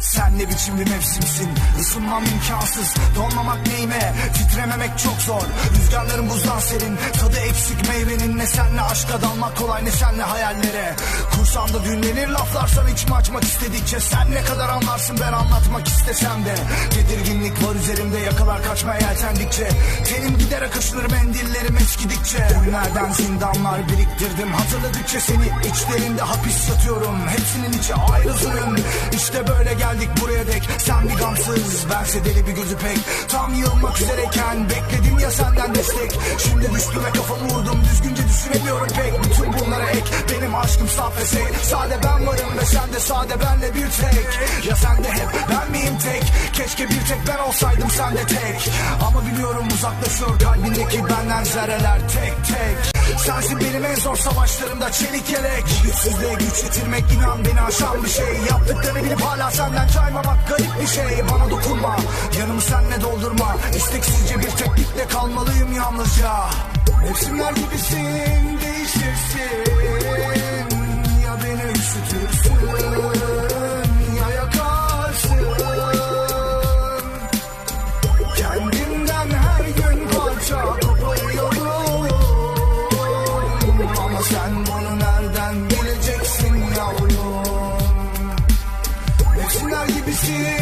Sen ne biçim bir mevsimsin? Isınmam imkansız. Donmamak neyime? Titrememek çok zor. Rüzgarların buzdan serin. Tadı eksik meyvenin Ne senle aşka dalmak kolay Ne senle hayallere. Kursağımda düğünlenir laflar Sana içimi açmak istedikçe Sen ne kadar anlarsın ben anlatmak istesem de. Tedirginlik var üzerimde Yakalar kaçmaya yeltendikçe. Tenim giderek aşınır mendillerim eskidikçe. Günlerden zindanlar biriktirdim. Hatırladıkça seni içlerinde hapis yatıyorum. Hepsinin içi ayrı zulüm İşte böyle geldik buraya dek. Sen bir gamsız bense deli bir gözü pek. Tam yılmak üzereyken bekledim ya senden destek. Şimdi düştüm ve kafamı vurdum Düzgünce düşünemiyorum pek. Bütün bunlara ek benim aşkım saf ve sek. Sade ben varım ve sen de sade benle bir tek. Ya sen de hep ben miyim tek? Keşke bir tek ben olsaydım sen de tek. Ama biliyorum uzaklaşıyor kalbindeki benden zerreler tek tek Sensin benim en zor savaşlarımda çelik yelek. Güçsüzlüğe güç getirmek inan beni aşan bir şey. Yaptıklarını bilip hala senden caymamak garip bir şey. Bana dokunma yanımı senle doldurma. İsteksizce bir teknikle kalmalıyım yalnızca. Mevsimler gibisin değişirsin sen bunu nereden bileceksin yavrum? Mevsimler gibisin